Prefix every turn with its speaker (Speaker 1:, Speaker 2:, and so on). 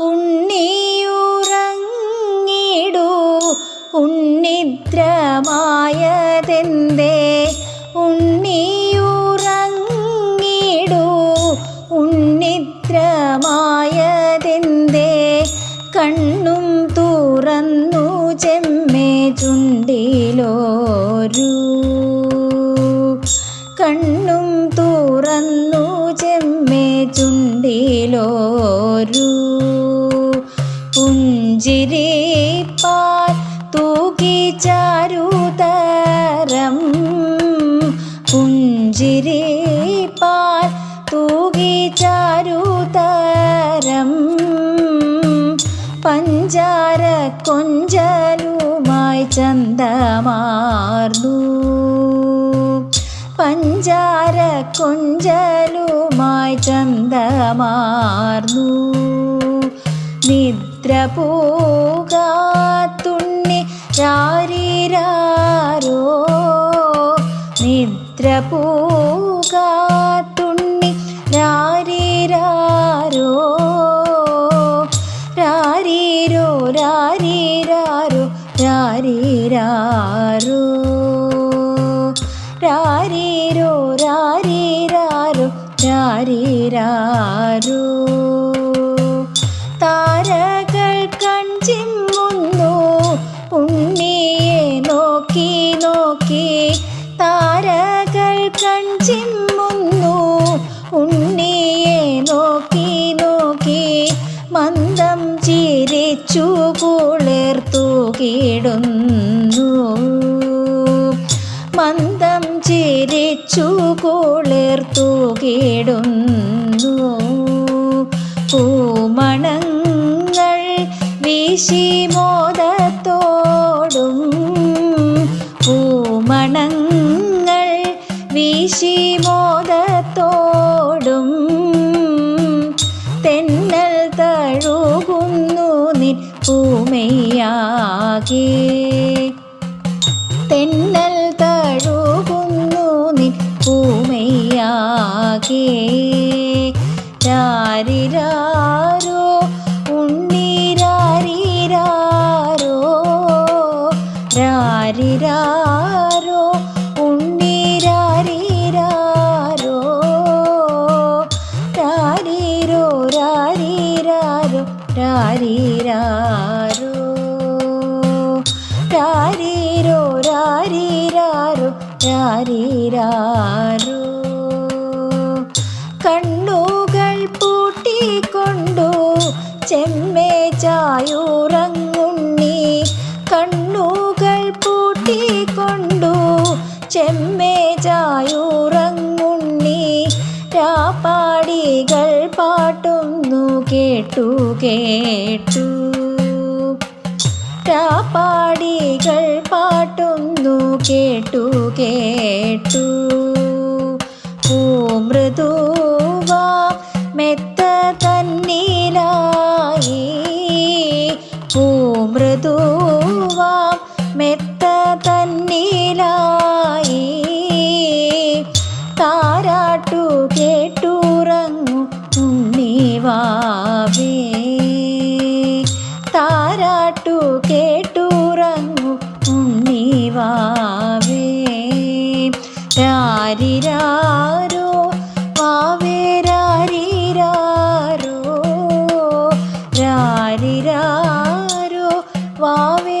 Speaker 1: ഉണ്ണിയുറങ്ങിടൂ ഉണ്ണിദ്രമായതെന്തേ? ഉണ്ണിയുറങ്ങിടൂ ഉണ്ണിദ്രമായതെന്തേ? കണ്ണും തുറന്നു ചെമ്മേ ചുണ്ടിലോരു. കണ്ണും തുറന്നു പുഞ്ചിരിപ്പാൽ തൂകി ചാരുതരം. പുഞ്ചിരിപ്പാൽ തൂകി ചാരുതരം. പഞ്ചാര കൊഞ്ചലുമായി ചന്തമാർന്നു. പഞ്ചാര കൊഞ്ചലുമായി ചന്തമാർന്നു. നിദ്ര പോകാത്തുണ്ണി രാരീരാരോ? നിദ്ര രാരിരാരോ? രാരീരോ രാരീരാരോ? രാരീരാരോ? രാരീരോ രാരീരാരോ? രാരീരാരോ? കൺചിമ്മുന്നു ഉണ്ണിയെ നോക്കി നോക്കി താരകൾ കൺചിമ്മുന്നു. ഉണ്ണിയെ നോക്കി നോക്കി മന്ദം ചിരിച്ചു കുളിർത്തു കിടുന്നു. മന്ദം ചിരിച്ചു കുളിർത്തു കിടുന്നു. പൂമണങ്ങൾ വീശി മോദത്തോടും പൂമണങ്ങൾ വീശി മോദത്തോടും തെന്നൽ തഴുകുന്നു നിൻ പൂമയാകെ. തെന്നൽ തഴുകുന്നു നിൻ പൂമയാകെ. രാരിരാരോ ഉണ്ണിരാരിരാരോ രാരിരാരോ ഉണ്ണിരാരിരാരോ രാരീരോ രാരിരാരോ രാരീരാരോ രാരീരോ രാരീരാരോ രാരീരാരോ. കണ്ണുകൾ പൂട്ടിക്കൊണ്ടു ചെമ്മേ ചായുറങ്ങുണ്ണി ചെമ്മേ ചായൂറങ്ങുണ്ണി രാപ്പാടികൾ പാട്ടുന്നു കേട്ടു കേട്ടു. രാപ്പാടികൾ പാട്ടുന്നു കേട്ടു കേട്ടു. പൂമൃദുവാ ഉണ്ണിവാവേ താരാട്ടു കേട്ടുറങ്ങു ഉണ്ണിവാവേ രാരിരാരോ വാവേ രാരിരാരോ രാരിരാരോ വാവേ